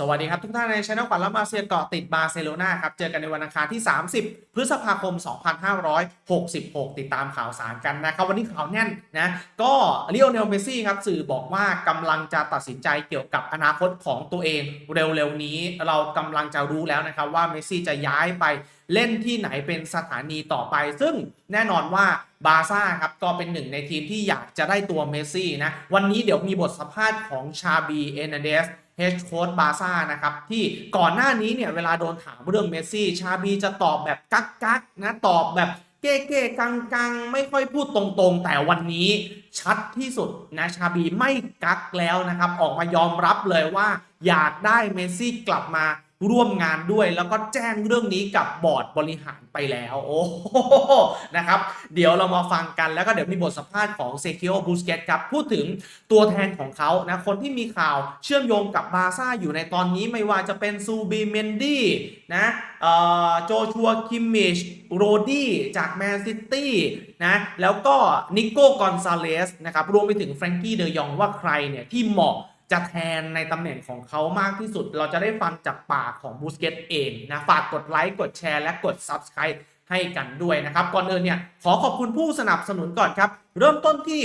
สวัสดีครับ ทุกท่านในช anel ขวัญละมาเซียเกาะติดบาร์เซโลนาครับ เจอกันในวันอังคารที่ 30 พฤษภาคม 2566 ติดตามข่าวสารกันนะครับ วันนี้ข่าวแน่นนะ ก็เลียวเนลเมซี่ครับ สื่อบอกว่ากำลังจะตัดสินใจเกี่ยวกับอนาคตของตัวเองเร็วๆนี้ เรากำลังจะรู้แล้วนะครับว่าเมซี่จะย้ายไปเล่นที่ไหนเป็นสถานีต่อไป ซึ่งแน่นอนว่าบาซ่าครับก็เป็นหนึ่งในทีมที่อยากจะได้ตัวเมซี่นะ วันนี้เดี๋ยวมีบทสัมภาษณ์ของชาบีเอเนเดส เฮดโค้ดบาซ่านะครับที่ก่อนหน้านี้เนี่ยเวลาโดนถามเรื่องเมสซี่ชาบีจะตอบแบบกักกักนะตอบแบบเก้เก้กังกังไม่ค่อยพูดตรงๆ แต่วันนี้ชัดที่สุดนะชาบีไม่กักแล้วนะครับ ออกมายอมรับเลยว่าอยากได้เมสซี่กลับมา ร่วมงานด้วย แล้วก็แจ้งเรื่องนี้กับบอร์ดบริหารไปแล้ว โอ้โหนะครับ เดี๋ยวเรามาฟังกันแล้วก็เดี๋ยวมีบทสัมภาษณ์ของเซคิโอบูสเกตครับ พูดถึงตัวแทนของเขานะ คนที่มีข่าวเชื่อมโยงกับบาซ่าอยู่ในตอนนี้ไม่ว่าจะเป็นซูบีเมนดี้นะเอ่อโจชัวคิมมิชโรดี้จากแมนซิตี้นะแล้วก็นิโก้กอนซาเลสนะครับรวมไปถึงแฟรงกี้เดยองว่าใครเนี่ยที่เหมาะ จะแทนในตำแหน่งของเขามากที่สุด เราจะได้ฟังจากปากของบูสเกตเองนะ ฝากกดไลค์ กดแชร์ และกด Subscribe ให้กันด้วยนะครับ ก่อนอื่นเนี่ย ขอขอบคุณผู้สนับสนุนก่อนครับ เริ่มต้นที่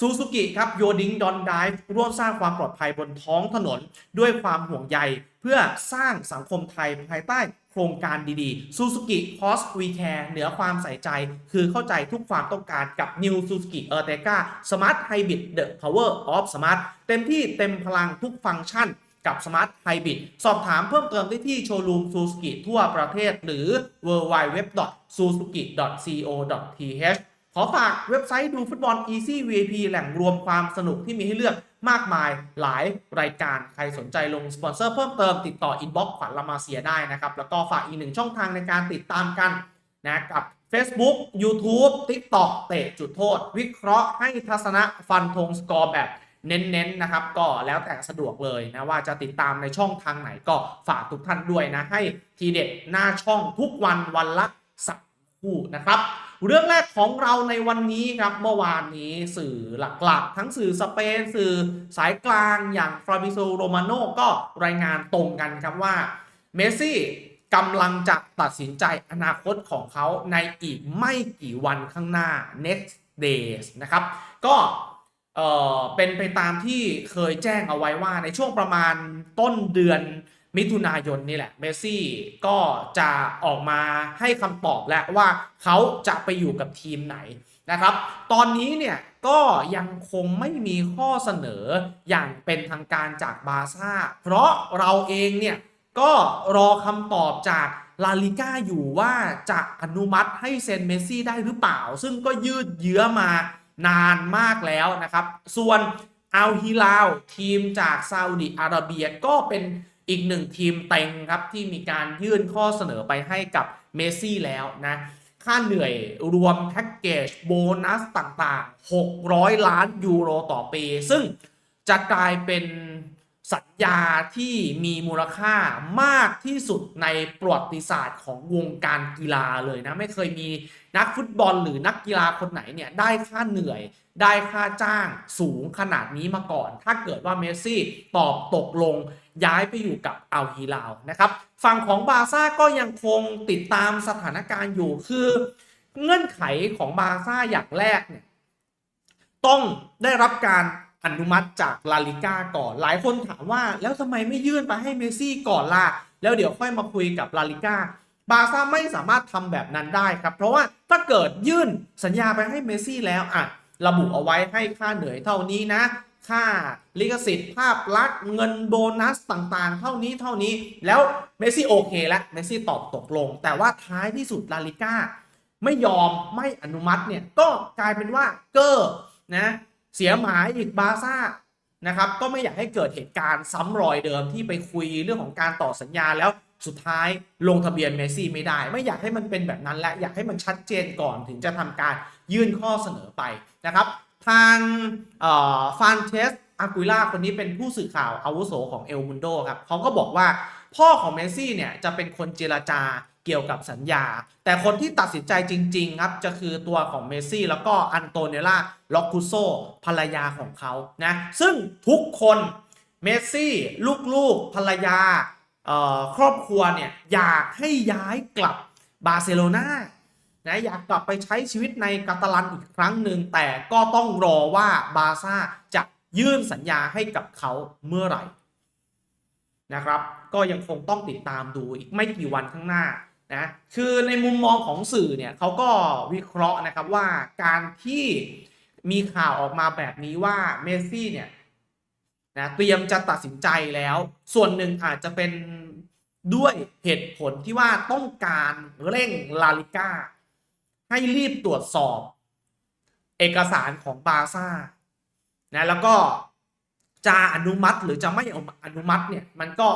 ซูซูกิครับโยดิงดอนไดฟ์ร่วมสร้างความปลอดภัยบนท้องถนน ด้วยความห่วงใยเพื่อสร้างสังคมไทยภายใต้โครงการดีๆ Suzuki Cost We Care เหนือความใส่ใจ คือเข้าใจทุกความต้องการกับ New Suzuki Ertiga Smart Hybrid The Power of Smart เต็มที่เต็มพลังทุกฟังก์ชันกับ Smart Hybrid สอบถามเพิ่มเติมได้ที่โชว์รูม Suzuki ทั่วประเทศหรือ www.suzuki.co.th ขอฝากเว็บไซต์ดูฟุตบอล Easy VIP แหล่งรวมความสนุกที่มีให้เลือกมากมายหลายรายการใครสนใจลงสปอนเซอร์เพิ่มเติมติดต่ออินบ็อกซ์ขวัญละมาเซียได้นะครับ แล้วก็ฝากอีกหนึ่งช่องทางในการติดตามกันนะกับ Facebook YouTube TikTok เตะจุดโทษ วิเคราะห์ให้ทัศนะฟันธงสกอร์แบบเน้นๆนะครับ ก็แล้วแต่สะดวกเลยนะ ว่าจะติดตามในช่องทางไหนก็ฝากทุกท่านด้วยนะ ให้ทีเด็ดหน้าช่องทุกวันวันละสักคู่นะครับ เรื่องแรกของเราในวันนี้ครับเมื่อวานนี้สื่อหลักๆ ทั้งสื่อสเปนสื่อสายกลางอย่างฟราบิโซโรมาโนก็รายงานตรงกันครับว่าเมสซี่กำลังจะตัดสินใจอนาคตของเขาในอีกไม่กี่วันข้างหน้า next days นะครับ ก็เออเป็นไปตามที่เคยแจ้งเอาไว้ว่าในช่วงประมาณต้นเดือน มิถุนายนนี่แหละเมสซี่ก็จะออกมาให้คำตอบแล้วว่าเขาจะไปอยู่กับทีมไหนนะครับ ตอนนี้เนี่ยก็ยังคงไม่มีข้อเสนออย่างเป็นทางการจากบาร์ซ่า เพราะเราเองเนี่ยก็รอคำตอบจากลาลิก้าอยู่ว่าจะอนุมัติให้เซ็นเมสซี่ได้หรือเปล่า ซึ่งก็ยืดเยื้อมานานมากแล้วนะครับ ส่วนอัลฮิลาลทีมจากซาอุดิอาระเบียก็เป็น อีกหนึ่งทีมเต็งครับที่มีการยื่นข้อเสนอไปให้กับเมสซี่แล้วนะ ค่าเหนื่อยรวมแพ็กเกจโบนัสต่างๆ 600 ล้านยูโรต่อปี ซึ่งจะกลายเป็นสัญญาที่มีมูลค่ามากที่สุดในประวัติศาสตร์ของวงการกีฬาเลยนะ ไม่เคยมีนักฟุตบอลหรือนักกีฬาคนไหนเนี่ยได้ค่าเหนื่อย ได้ค่าจ้างสูงขนาดนี้มาก่อน ถ้าเกิดว่าเมสซี่ตอบตกลง ย้ายไปอยู่กับอัลฮิลาลนะครับฝั่งของบาร์ซ่าก็ยังคงติดตามสถานการณ์อยู่คือ เงื่อนไขของบาร์ซ่าอย่างแรกเนี่ยต้องได้รับการอนุมัติจากลาลิก้าก่อน หลายคนถามว่าแล้วทำไมไม่ยื่นไปให้เมซี่ก่อนล่ะแล้วเดี๋ยวค่อยมาคุยกับลาลิก้าบาร์ซ่าไม่สามารถทำแบบนั้นได้ครับ เพราะว่าถ้าเกิดยื่นสัญญาไปให้เมซี่แล้วอะระบุเอาไว้ให้ค่าเหนื่อยเท่านี้นะ ค่าลิขสิทธิ์ภาพลักษณ์เงินโบนัสต่างๆ เท่านี้เท่านี้แล้วเมสซี่โอเคแล้วเมสซี่ตอบตกลง แต่ว่าท้ายที่สุดลาลิก้าไม่ยอมไม่อนุมัติเนี่ยก็กลายเป็นว่าเกอร์นะเสียหมายอีกบาร์ซ่านะครับก็ไม่อยากให้เกิดเหตุการณ์ซ้ำรอยเดิมที่ไปคุยเรื่องของการต่อสัญญาแล้วสุดท้ายลงทะเบียนเมสซี่ไม่ได้ ไม่อยากให้มันเป็นแบบนั้นและอยากให้มันชัดเจนก่อนถึงจะทำการยื่นข้อเสนอไปนะครับ ทางฟานเทสอากุล่าคนนี้เป็นผู้สื่อข่าวอาวุโสของเอลมุนโดครับเขาก็บอกว่าพ่อของเมสซี่เนี่ยจะเป็นคนเจรจาเกี่ยวกับสัญญา แต่คนที่ตัดสินใจจริง ๆ ครับ จะคือตัวของเมสซี่แล้วก็อันโตเนล่าล็อกคุโซภรรยาของเขานะซึ่งทุกคนเมสซี่ลูกๆภรรยาครอบครัวเนี่ยอยากให้ย้ายกลับบาร์เซโลนา นะอยากกลับไปใช้ชีวิตในกาตาลันอีกครั้งหนึ่งแต่ก็ต้องรอว่าบาซ่าจะยื่นสัญญาให้กับเขาเมื่อไหร่นะครับ ก็ยังคงต้องติดตามดูอีกไม่กี่วันข้างหน้านะคือในมุมมองของสื่อเนี่ยเขาก็วิเคราะห์นะครับว่าการที่มีข่าวออกมาแบบนี้ว่าเมสซี่เนี่ยนะเตรียมจะตัดสินใจแล้ว ส่วนหนึ่งอาจจะเป็นด้วยเหตุผลที่ว่าต้องการเร่งลาลิก้า ให้รีบตรวจสอบ เอกสารของบาซ่านะแล้วก็จะอนุมัติหรือจะไม่อนุมัติเนี่ยมันก็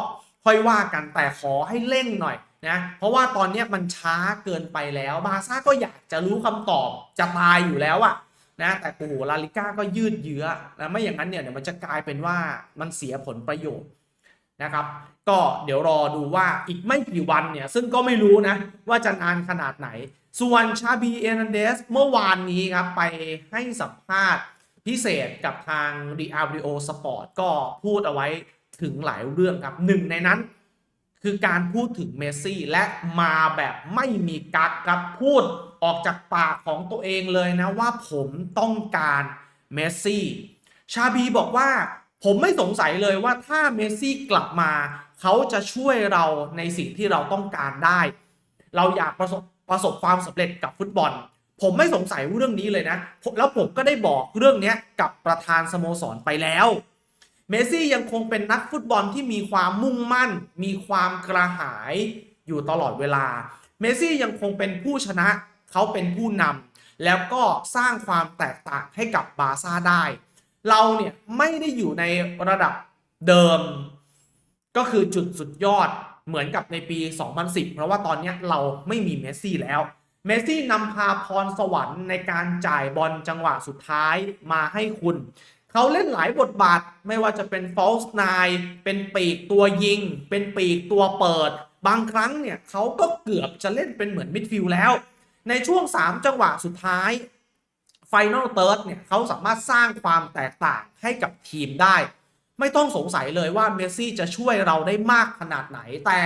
ค่อยว่ากันแต่ขอให้เร่งหน่อยนะเพราะว่าตอนนี้มันช้าเกินไปแล้วบาซ่าก็อยากจะรู้คำตอบจะตายอยู่แล้วอะนะแต่โอ้โหลาลิก้าก็ยืดเยื้อแล้วไม่อย่างนั้นเนี่ยเดี๋ยวมันจะกลายเป็นว่ามันเสียผลประโยชน์นะครับ ก็เดี๋ยวรอดูว่าอีกไม่กี่วันเนี่ย ซึ่งก็ไม่รู้นะ ว่าจะนานขนาดไหน ส่วนชาบีเอร์นันเดสเมื่อวานนี้ครับ ไปให้สัมภาษณ์พิเศษกับทาง d ีอาร์ o Sport ก็พูดเอาไว้ถึงหลายเรื่องครับหนึ่งในนั้น คือการพูดถึงเมสซี่และมาแบบไม่มีกักครับพูดออกจากปากของตัวเองเลยนะว่าผมต้องการเมสซี่ชาบีบอกว่าผมไม่สงสัยเลยว่าถ้าเมสซี่กลับมา เขาจะช่วยเราในสิ่งที่เราต้องการได้ เราอยากประสบประสบความสำเร็จกับฟุตบอล ผมไม่สงสัยเรื่องนี้เลยนะ แล้วผมก็ได้บอกเรื่องนี้กับประธานสโมสรไปแล้ว เมซี่ยังคงเป็นนักฟุตบอลที่มีความมุ่งมั่น มีความกระหายอยู่ตลอดเวลา เมซี่ยังคงเป็นผู้ชนะ เขาเป็นผู้นำแล้วก็สร้างความแตกต่างให้กับบาซ่าได้ เราเนี่ยไม่ได้อยู่ในระดับเดิม ก็คือจุดสุดยอดเหมือนกับในปี 2010 เพราะว่าตอนนี้เราไม่มีเมสซี่แล้ว เมสซี่นำพาพรสวรรค์ในการจ่ายบอลจังหวะสุดท้ายมาให้คุณ เขาเล่นหลายบทบาทไม่ว่าจะเป็น false nine เป็นปีกตัวยิง เป็นปีกตัวเปิด บางครั้งเนี่ยเขาก็เกือบจะเล่นเป็นเหมือนมิดฟิลด์แล้ว ในช่วง 3 จังหวะสุดท้าย Final Third เนี่ยเขาสามารถสร้างความแตกต่างให้กับทีมได้ ไม่ต้องสงสัยเลยว่าเมสซี่จะช่วยเราได้มากขนาดไหน แต่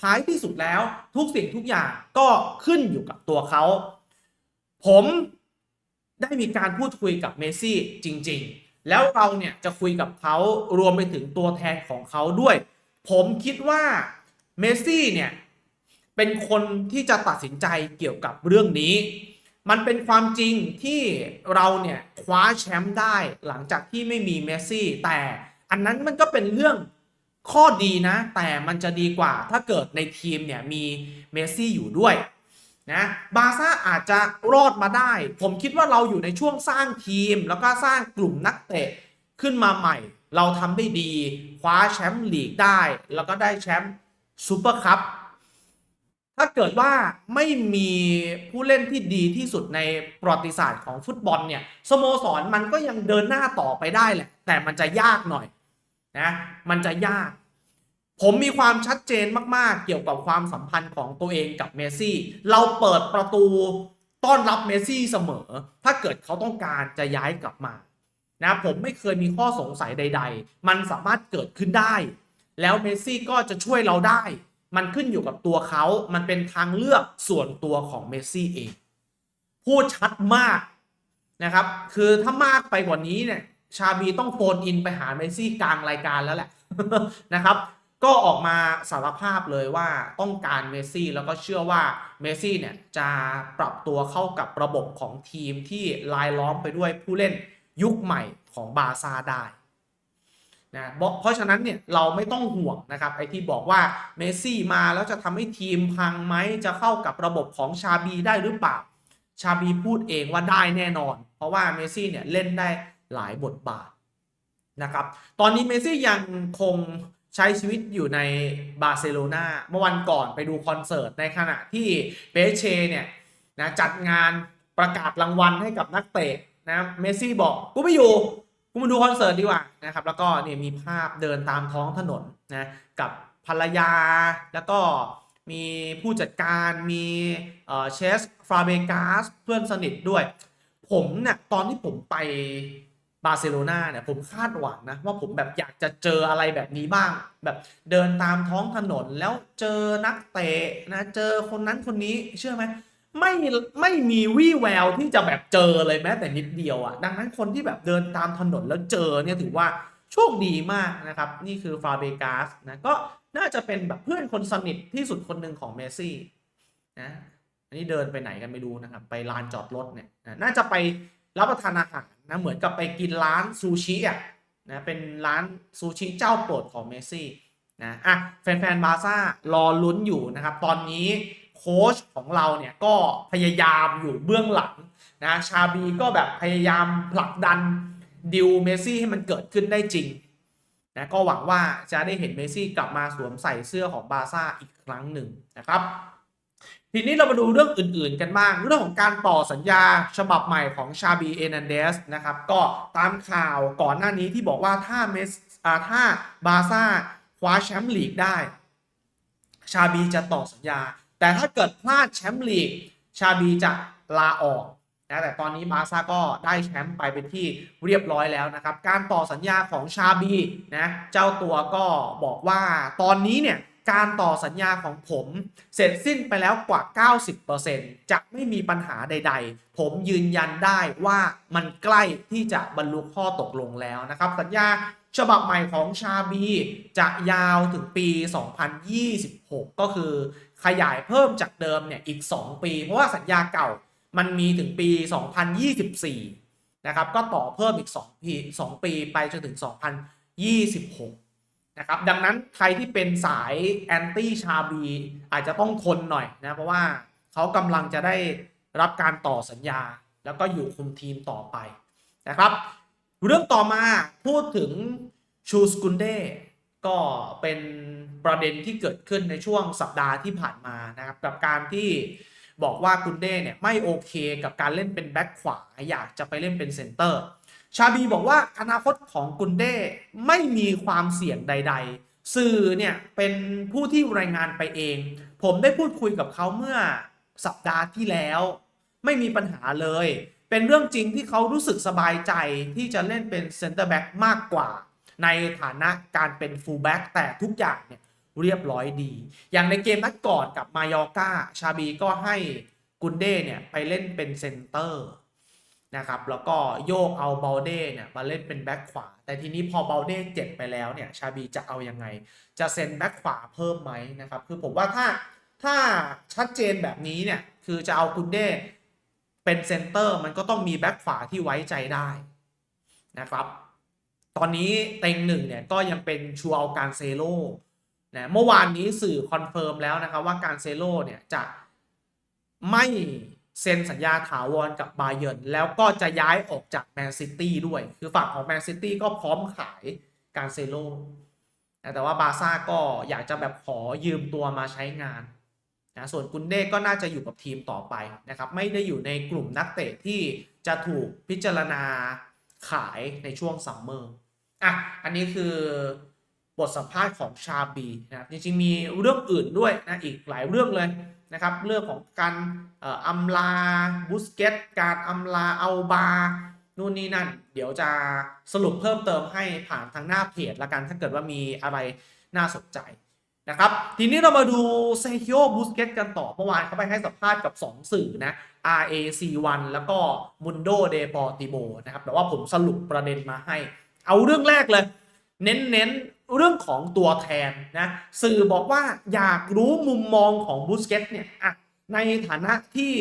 ท้ายที่สุดแล้วทุกสิ่งทุกอย่างก็ขึ้นอยู่กับตัวเขา ผมได้มีการพูดคุยกับเมสซี่จริง ๆ แล้วเราเนี่ยจะคุยกับเขารวมไปถึงตัวแทนของเขาด้วย ผมคิดว่าเมสซี่เนี่ยเป็นคนที่จะตัดสินใจเกี่ยวกับเรื่องนี้ มันเป็นความจริงที่เราเนี่ยคว้าแชมป์ได้หลังจากที่ไม่มีเมสซี่แต่ อันนั้นมันก็เป็นเรื่องข้อดีนะ แต่มันจะดีกว่าถ้าเกิดในทีมเนี่ยมีเมสซี่อยู่ด้วยนะบาซ่าอาจจะรอดมาได้ ผมคิดว่าเราอยู่ในช่วงสร้างทีม แล้วก็สร้างกลุ่มนักเตะขึ้นมาใหม่ เราทำได้ดี คว้าแชมป์ลีกได้ แล้วก็ได้แชมป์ซูเปอร์คัพถ้าเกิดว่าไม่มีผู้เล่นที่ดีที่สุดในประวัติศาสตร์ของฟุตบอลเนี่ยสโมสรมันก็ยังเดินหน้าต่อไปได้แหละ แต่มันจะยากหน่อย นะมันจะยาก ผมมีความชัดเจนมากๆ เกี่ยวกับความสัมพันธ์ของตัวเองกับเมสซี่ เราเปิดประตูต้อนรับเมสซี่เสมอ ถ้าเกิดเขาต้องการจะย้ายกลับมานะผมไม่เคยมีข้อสงสัยใด ๆ มันสามารถเกิดขึ้นได้ แล้วเมสซี่ก็จะช่วยเราได้ มันขึ้นอยู่กับตัวเขา มันเป็นทางเลือกส่วนตัวของเมสซี่เอง พูดชัดมากนะครับ คือถ้ามากไปกว่านี้เนี่ย ชาบีต้องโฟนอินไปหาเมซี่กลางรายการแล้วแหละนะครับ ก็ออกมาสารภาพเลยว่าต้องการเมซี่แล้วก็เชื่อว่าเมซี่เนี่ยจะปรับตัวเข้ากับระบบของทีมที่ลายล้อมไปด้วยผู้เล่นยุคใหม่ของบาร์ซาได้นะเพราะฉะนั้นเนี่ยเราไม่ต้องห่วงนะครับไอ้ที่บอกว่าเมซี่มาแล้วจะทำให้ทีมพังไหมจะเข้ากับระบบของชาบีได้หรือเปล่า ชาบีพูดเองว่าได้แน่นอน เพราะว่าเมซี่เนี่ยเล่นได้ หลายบทบาทนะครับ ตอนนี้เมซี่ยังคงใช้ชีวิตอยู่ในบาร์เซโลนาเมื่อวันก่อนไปดูคอนเสิร์ตในขณะที่เปเชเนี่ยนะจัดงานประกาศรางวัลให้กับนักเตะนะเมซี่บอกกูไม่อยู่กูมาดูคอนเสิร์ตดีกว่านะครับ แล้วก็เนี่ยมีภาพเดินตามท้องถนนนะกับภรรยาแล้วก็มีผู้จัดการมีเชสฟราเบกาสเพื่อนสนิทด้วย ผมเนี่ยตอนที่ผมไป บาร์เซโลนาเนี่ยผมคาดหวังนะว่าผมแบบอยากจะเจออะไรแบบนี้บ้าง แบบเดินตามท้องถนนแล้วเจอนักเตะนะเจอคนนั้นคนนี้เชื่อไหมไม่ไม่มีวี่แววที่จะแบบเจอเลยแม้แต่นิดเดียวอะ่ะดังนั้นคนที่แบบเดินตามถนนแล้วเจอเนี่ยถือว่าโชคดีมากนะครับ นี่คือฟาเบกาสนะก็น่าจะเป็นแบบเพื่อนคนสนิทที่สุดคนหนึ่งของเมซี่นะอันนี้เดินไปไหนกันไม่รู้นะครับ ไปลานจอดรถเนี่ยนะน่าจะไปรับประทานอาหาร นะเหมือนกับไปกินร้านซูชิอะนะเป็นร้านซูชิเจ้าโปรดของเมสซี่นะอะแฟนๆบาร์ซ่ารอลุ้นอยู่นะครับ ตอนนี้โค้ชของเราเนี่ยก็พยายามอยู่เบื้องหลังนะชาบีก็แบบพยายามผลักดันดิวเมสซี่ให้มันเกิดขึ้นได้จริงนะก็หวังว่าจะได้เห็นเมสซี่กลับมาสวมใส่เสื้อของบาร์ซ่าอีกครั้งหนึ่งนะครับ ทีนี้เรามาดูเรื่องอื่นๆกันบ้างเรื่องของการต่อสัญญาฉบับใหม่ของชาบีเอนันเดสนะครับก็ตามข่าวก่อนหน้านี้ที่บอกว่าถ้าเมสถ้าบาซ่าคว้าแชมป์ลีกได้ ชาบีจะต่อสัญญา แต่ถ้าเกิดพลาดแชมป์ลีกชาบีจะลาออกนะแต่ตอนนี้บาซ่าก็ได้แชมป์ไปเป็นที่เรียบร้อยแล้วนะครับ การต่อสัญญาของชาบีนะเจ้าตัวก็บอกว่าตอนนี้เนี่ย การต่อสัญญาของผมเสร็จสิ้นไปแล้วกว่า 90%จะไม่มีปัญหาใด ๆ ผมยืนยันได้ว่ามันใกล้ที่จะบรรลุข้อตกลงแล้วนะครับ สัญญาฉบับใหม่ของชาบีจะยาวถึงปี 2026 ก็คือขยายเพิ่มจากเดิมเนี่ยอีก 2 ปี เพราะว่าสัญญาเก่ามันมีถึงปี 2024 นะครับ ก็ต่อเพิ่มอีก 2 ปี 2 ปีไปจนถึง 2026 นะครับดังนั้นใครที่เป็นสายแอนตี้ชาบีอาจจะต้องทนหน่อยนะเพราะว่าเขากำลังจะได้รับการต่อสัญญา แล้วก็อยู่คุมทีมต่อไปนะครับ เรื่องต่อมาพูดถึงชูสกุนเดก็เป็นประเด็นที่เกิดขึ้นในช่วงสัปดาห์ที่ผ่านมานะครับกับการที่บอกว่ากุนเดเนี่ยไม่โอเคกับการเล่นเป็นแบ็คขวาอยากจะไปเล่นเป็นเซนเตอร์ ชาบีบอกว่าอนาคตของกุนเด้ไม่มีความเสี่ยงใด ๆ สื่อเนี่ยเป็นผู้ที่รายงานไปเอง ผมได้พูดคุยกับเขาเมื่อสัปดาห์ที่แล้ว ไม่มีปัญหาเลย เป็นเรื่องจริงที่เขารู้สึกสบายใจที่จะเล่นเป็นเซนเตอร์แบ็กมากกว่า ในฐานะการเป็นฟูลแบ็กแต่ทุกอย่างเนี่ยเรียบร้อยดี อย่างในเกมนัดก่อนกับมายอกาชาบีก็ให้กุนเด้เนี่ยไปเล่นเป็นเซนเตอร์ นะครับแล้วก็โยกเอาเบลเด้เนี่ยมาเล่นเป็นแบ็คขวา แต่ทีนี้พอเบลเด้เจ็บไปแล้วเนี่ยชาบีจะเอายังไง จะเซ็นแบ็คขวาเพิ่มไหมนะครับคือผมว่าถ้าถ้าชัดเจนแบบนี้เนี่ยคือจะเอากุนเด้เป็นเซนเตอร์มันก็ต้องมีแบ็คขวาที่ไว้ใจได้นะครับตอนนี้เต็งหนึ่งเนี่ยก็ยังเป็นชัวร์การเซโลนะเมื่อวานนี้สื่อคอนเฟิร์มแล้วนะครับว่าการเซโลเนี่ยจะไม่ เซ็นสัญญาถาวรกับบาเยิร์นแล้วก็จะย้ายออกจากแมนซิตี้ด้วย คือฝั่งของแมนซิตี้ก็พร้อมขายการเซโลแต่ว่าบาซ่าก็อยากจะแบบขอยืมตัวมาใช้งานนะส่วนกุนเด้ก็น่าจะอยู่กับทีมต่อไปนะครับไม่ได้อยู่ในกลุ่มนักเตะที่จะถูกพิจารณาขายในช่วงซัมเมอร์อะอันนี้คือบทสัมภาษณ์ของชาบีนะจริงๆมีเรื่องอื่นด้วยนะอีกหลายเรื่องเลย นะครับเรื่องของการอำลาบุสเกตการอำลาเอาบานู่นนี่นั่น เดี๋ยวจะสรุปเพิ่มเติมให้ผ่านทางหน้าเพจละกันถ้าเกิดว่ามีอะไรน่าสนใจนะครับทีนี้เรามาดูเซคิโอบุสเกตกันต่อเมื่อวานเขาไปให้สัมภาษณ์กับ 2 สื่อนะ RAC1 แล้วก็ Mundo Deportivo นะครับแต่ว่าผมสรุปประเด็นมาให้ เอาเรื่องแรกเลย เน้นๆ เรื่องของตัวแทนนะสื่อบอกว่าอยากรู้มุมมองของบูสเกตเนี่ยอะในฐานะที่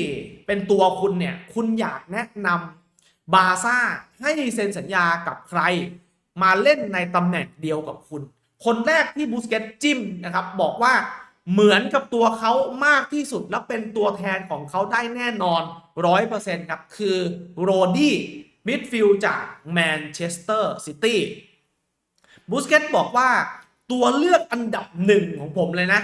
เป็นตัวคุณเนี่ยคุณอยากแนะนำบาซ่าให้เซ็นสัญญากับใคร มาเล่นในตำแหน่งเดียวกับคุณ คนแรกที่บูสเกตจิ้มนะครับบอกว่าเหมือนกับตัวเขามากที่สุดและเป็นตัวแทนของเขาได้แน่นอนร้อยเปอร์เซ็นต์ครับ คือโรดี้มิดฟิลด์จากแมนเชสเตอร์ซิตี้ บูสเกตบอกว่าตัวเลือกอันดับหนึ่งของผมเลยนะ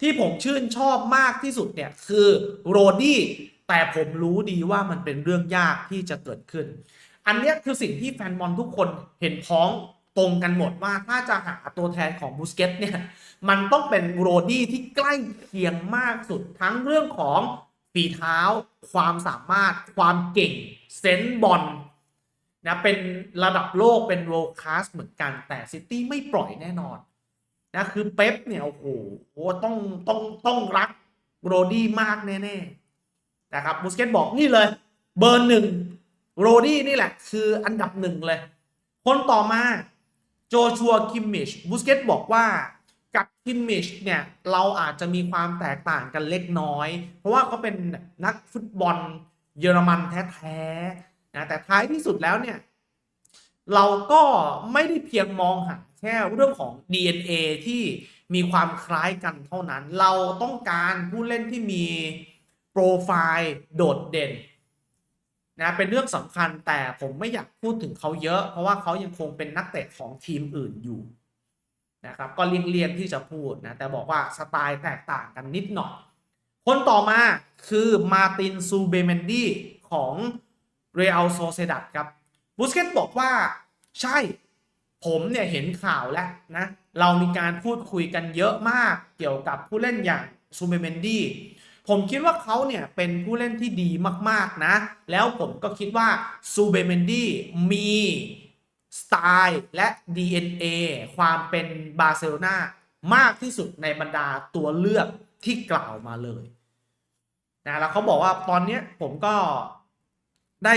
ที่ผมชื่นชอบมากที่สุดเนี่ยคือโรดี้แต่ผมรู้ดีว่ามันเป็นเรื่องยากที่จะเกิดขึ้น อันนี้คือสิ่งที่แฟนบอลทุกคนเห็นพ้องตรงกันหมดว่าถ้าจะหาตัวแทนของบูสเกตเนี่ยมันต้องเป็นโรดี้ที่ใกล้เคียงมากสุดทั้งเรื่องของฝีเท้า ความสามารถ ความเก่ง เซนส์บอล นะเป็นระดับโลกเป็น world class เหมือนกันแต่ซิตี้ไม่ปล่อยแน่นอนนะคือเป๊ปเนี่ย โอ้โหต้องต้องต้องรักโรดี้มากแน่ๆนะครับบูสเกตบอกนี่เลย เบอร์หนึ่งโรดี้นี่แหละ คืออันดับหนึ่งเลย คนต่อมาโจชัวคิมมิชบูสเกตบอกว่ากับคิมมิชเนี่ยเราอาจจะมีความแตกต่างกันเล็กน้อย เพราะว่าเขาเป็นนักฟุตบอลเยอรมันแท้ๆ นะแต่ท้ายที่สุดแล้วเนี่ย เราก็ไม่ได้เพียงมองหาแค่เรื่องของ DNA ที่มีความคล้ายกันเท่านั้น เราต้องการผู้เล่นที่มีโปรไฟล์โดดเด่นนะเป็นเรื่องสำคัญแต่ผมไม่อยากพูดถึงเขาเยอะ เพราะว่าเขายังคงเป็นนักเตะของทีมอื่นอยู่นะครับก็เลี่ยงๆที่จะพูดนะแต่บอกว่าสไตล์แตกต่างกันนิดหน่อย คนต่อมาคือมาตินซูเบเมนดีของ เรอัลโซเซดัดครับบูสเกตบอกว่าใช่ผมเนี่ยเห็นข่าวแล้วนะ เรามีการพูดคุยกันเยอะมากเกี่ยวกับผู้เล่นอย่างซูเบเมนดี้ผมคิดว่าเขาเนี่ยเป็นผู้เล่นที่ดีมากๆนะ แล้วผมก็คิดว่าซูเบเมนดี้มีสไตล์และ DNA ความเป็นบาร์เซโลนามากที่สุดในบรรดาตัวเลือกที่กล่าวมาเลยนะแล้วเขาบอกว่าตอนนี้ผมก็ ได้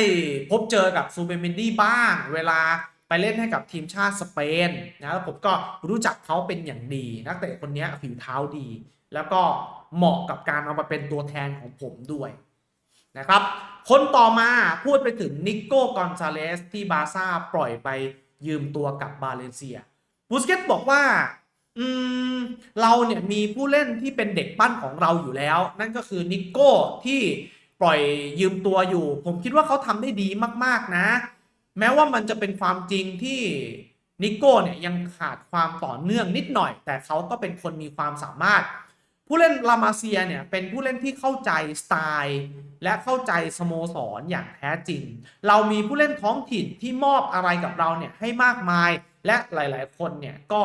พบเจอกับซูเบเมนดี้บ้าง เวลาไปเล่นให้กับทีมชาติสเปนนะแล้วผมก็รู้จักเขาเป็นอย่างดี นักเตะคนนี้ผิวเท้าดี แล้วก็เหมาะกับการเอามาเป็นตัวแทนของผมด้วยนะครับ คนต่อมาพูดไปถึงนิโก้กอนซาเลสที่บาซ่าปล่อยไปยืมตัวกับบาเลนเซียบูสเกตบอกว่าอืมเราเนี่ยมีผู้เล่นที่เป็นเด็กปั้นของเราอยู่แล้ว นั่นก็คือนิโก้ที่ ปล่อยยืมตัวอยู่ ผมคิดว่าเขาทำได้ดีมากๆนะ แม้ว่ามันจะเป็นความจริงที่นิโก้เนี่ยยังขาดความต่อเนื่องนิดหน่อย แต่เขาก็เป็นคนมีความสามารถ ผู้เล่นลามาเซียเนี่ยเป็นผู้เล่นที่เข้าใจสไตล์ และเข้าใจสโมสรอย่างแท้จริง เรามีผู้เล่นท้องถิ่นที่มอบอะไรกับเราเนี่ยให้มากมายและหลาย ๆ คนเนี่ยก็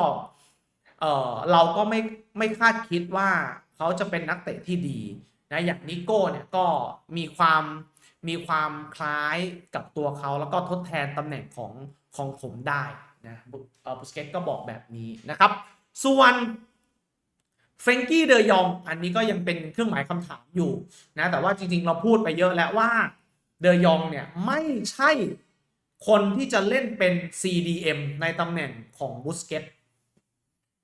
เออเราก็ไม่ไม่คาดคิดว่าเขาจะเป็นนักเตะที่ดี นะอย่างนิโก้เนี่ยก็มีความมีความคล้ายกับตัวเขาแล้วก็ทดแทนตำแหน่งของของผมได้นะบุสเกตก็บอกแบบนี้นะครับ ส่วนเฟรงกี้เดยองอันนี้ก็ยังเป็นเครื่องหมายคำถามอยู่นะแต่ว่าจริงๆเราพูดไปเยอะแล้วว่าเดยองเนี่ยไม่ใช่คนที่จะเล่นเป็น CDM ในตำแหน่งของบุสเกต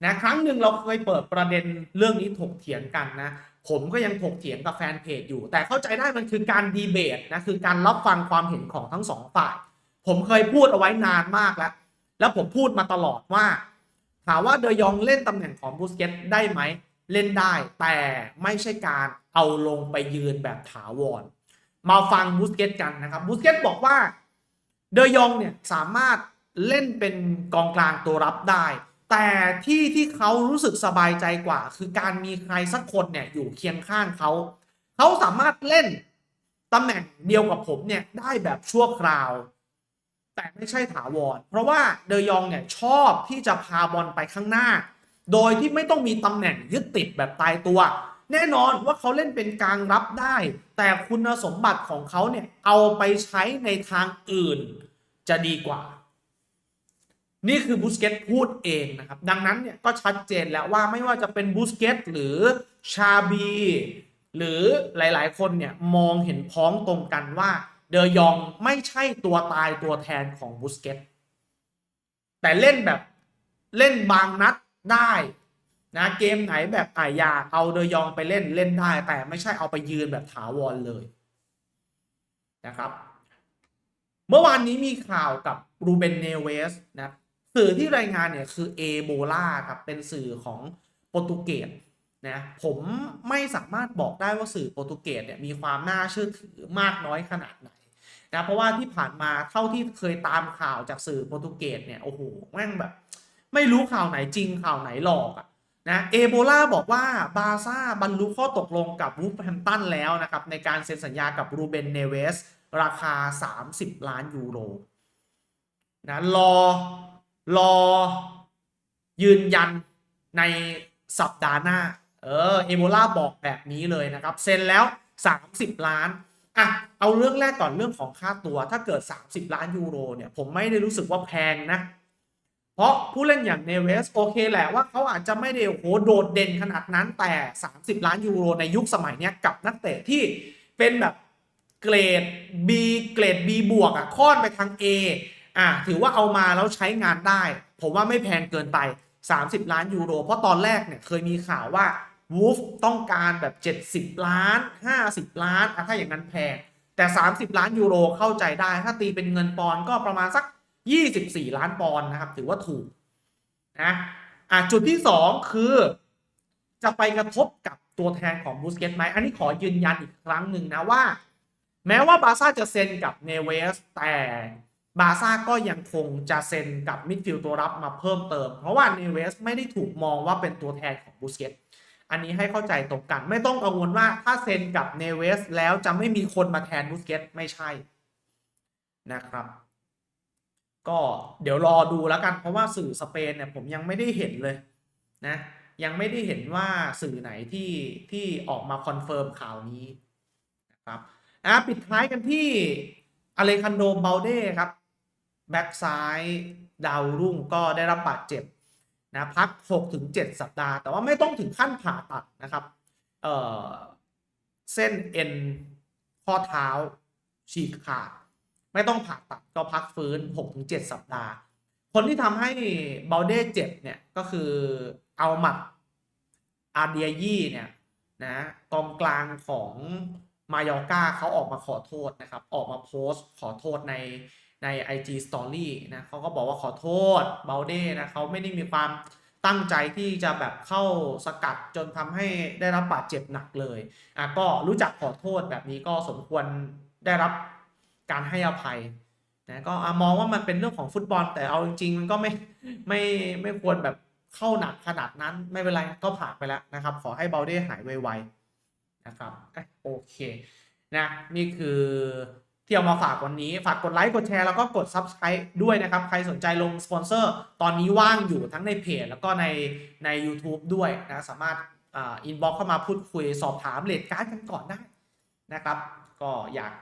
นะครั้งหนึ่งเราเคยเปิดประเด็นเรื่องนี้ถกเถียงกันนะ ผมก็ยังถกเถียงกับแฟนเพจอยู่ แต่เข้าใจได้มันคือการดีเบตนะคือการรับฟังความเห็นของทั้งสองฝ่าย ผมเคยพูดเอาไว้นานมากแล้ว แล้วผมพูดมาตลอดว่า ถามว่าเดยองเล่นตำแหน่งของบูสเกตได้ไหมเล่นได้ แต่ไม่ใช่การเอาลงไปยืนแบบถาวร มาฟังบูสเกตกันนะครับบูสเกตบอกว่าเดยองเนี่ยสามารถเล่นเป็นกองกลางตัวรับได้ แต่ที่ที่เขารู้สึกสบายใจกว่า คือการมีใครสักคนเนี่ยอยู่เคียงข้างเขา เขาสามารถเล่นตำแหน่งเดียวกับผมเนี่ยได้แบบชั่วคราว แต่ไม่ใช่ถาวร เพราะว่าเดยองเนี่ยชอบที่จะพาบอลไปข้างหน้า โดยที่ไม่ต้องมีตำแหน่งยึดติดแบบตายตัว แน่นอนว่าเขาเล่นเป็นกลางรับได้ แต่คุณสมบัติของเขาเนี่ยเอาไปใช้ในทางอื่นจะดีกว่า นี่คือบูสเกตพูดเองนะครับ ดังนั้นเนี่ยก็ชัดเจนแล้วว่าไม่ว่าจะเป็นบูสเกตหรือชาบี หรือหลายๆ คนเนี่ยมองเห็นพ้องตรงกันว่าเดยองไม่ใช่ตัวตายตัวแทนของบูสเกตแต่เล่นแบบเล่นบางนัดได้นะเกมไหนแบบอ่ายาเอาเดยองไปเล่นเล่นได้ แต่ไม่ใช่เอาไปยืนแบบถาวรเลยนะครับ เมื่อวานนี้มีข่าวกับรูเบนเนเวสนะ สื่อที่รายงานเนี่ยคือเอโบลาครับเป็นสื่อของโปรตุเกสนะผมไม่สามารถบอกได้ว่าสื่อโปรตุเกสเนี่ยมีความน่าเชื่อถือมากน้อยขนาดไหนนะเพราะว่าที่ผ่านมาเท่าที่เคยตามข่าวจากสื่อโปรตุเกสเนี่ยโอ้โหแม่งแบบ ไม่รู้ข่าวไหนจริงข่าวไหนหลอกอะนะเอโบลาบอกว่าบาซ่าบรรลุข้อตกลงกับวูฟแฮมตันแล้วนะครับในการเซ็นสัญญากับรูเบนเนเวส ราคา 30 ล้านยูโรนะรอ รอยืนยันในสัปดาห์หน้า เออเอโบลาบอกแบบนี้เลยนะครับ เซ็นแล้ว 30 ล้านอะเอาเรื่องแรกก่อนเรื่องของค่าตัว ถ้าเกิด 30 ล้านยูโรเนี่ย ผมไม่ได้รู้สึกว่าแพงนะ เพราะผู้เล่นอย่างเนเวสโอเคแหละว่าเขาอาจจะไม่ได้โอ้โหโดดเด่นขนาดนั้นแต่ 30 ล้านยูโรในยุคสมัยนี้กับนักเตะที่เป็นแบบเกรด B เกรด B บวกอะค่อนไปทาง A อะถือว่าเอามาแล้วใช้งานได้ ผมว่าไม่แพงเกินไป 30 ล้านยูโร เพราะตอนแรกเนี่ยเคยมีข่าวว่าวูฟต้องการแบบ 70 ล้าน 50 ล้านอะถ้าอย่างนั้นแพง แต่ 30 ล้านยูโรเข้าใจได้ ถ้าตีเป็นเงินปอนด์ก็ประมาณสัก 24 ล้านปอนด์นะครับ ถือว่าถูกนะอะจุดที่ 2 คือ จะไปกระทบกับตัวแทนของบูสเกตไหมอันนี้ขอยืนยันอีกครั้งหนึ่งนะว่า แม้ว่าบาร์ซ่าจะเซ็นกับเนเวสแต่ บาซ่าก็ยังคงจะเซ็นกับมิดฟิลด์ตัวรับมาเพิ่มเติม เพราะว่าเนเวสไม่ได้ถูกมองว่าเป็นตัวแทนของบูสเกตอันนี้ให้เข้าใจตรงกัน ไม่ต้องกังวลว่าถ้าเซ็นกับเนเวสแล้วจะไม่มีคนมาแทนบูสเกตไม่ใช่นะครับ ก็เดี๋ยวรอดูแล้วกันเพราะว่าสื่อสเปนเนี่ยผมยังไม่ได้เห็นเลยนะยังไม่ได้เห็นว่าสื่อไหนที่ที่ออกมาคอนเฟิร์มข่าวนี้นะครับอะปิดท้ายกันที่อเลคันโดเบลเด้ครับ แบ็กซ้ายดาวรุ่งก็ได้รับบาดเจ็บนะพัก 6-7 สัปดาห์ แต่ว่าไม่ต้องถึงขั้นผ่าตัดนะครับเออเส้นเอ็นข้อเท้าฉีกขาด ไม่ต้องผ่าตัดก็พักฟื้น 6-7 สัปดาห์ คนที่ทำให้เบลเด้เจ็บเนี่ยก็คือเอาหมัดอาเดียยี่เนี่ยนะกองกลางของมายอร์กาเขาออกมาขอโทษนะครับ ออกมาโพสต์ขอโทษใน ใน IG Story นะเขาก็บอกว่าขอโทษเบลเด้นะเขาไม่ได้มีความตั้งใจที่จะแบบเข้าสกัดจนทำให้ได้รับบาดเจ็บหนักเลยอะก็รู้จักขอโทษแบบนี้ก็สมควรได้รับการให้อภัยนะก็มองว่ามันเป็นเรื่องของฟุตบอล แต่เอาจริงๆมันก็ไม่ไม่ไม่ควรแบบเข้าหนักขนาดนั้นไม่เป็นไรก็ผ่านไปแล้วนะครับ ขอให้เบลเด้หายไวๆนะครับโอเคนะนี่คือ ที่เอามาฝากวันนี้ ฝากกดไลค์กดแชร์แล้วก็กด Subscribe ด้วยนะครับ ใครสนใจลงสปอนเซอร์ตอนนี้ว่างอยู่ทั้งในเพจแล้วก็ในใน YouTube ด้วยนะสามารถอินบ็อกเข้ามาพูดคุยสอบถามเลทการ์ดกันก่อนได้นะครับ ก็อยาก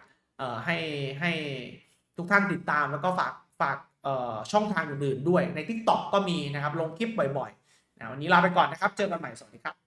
ให้ให้ทุกท่านติดตามแล้วก็ฝากฝากช่องทางอื่นๆด้วยใน TikTok ก็มีนะครับ ลงคลิปบ่อยๆนะวันนี้ลาไปก่อนนะครับ เจอกันใหม่สวัสดีครับ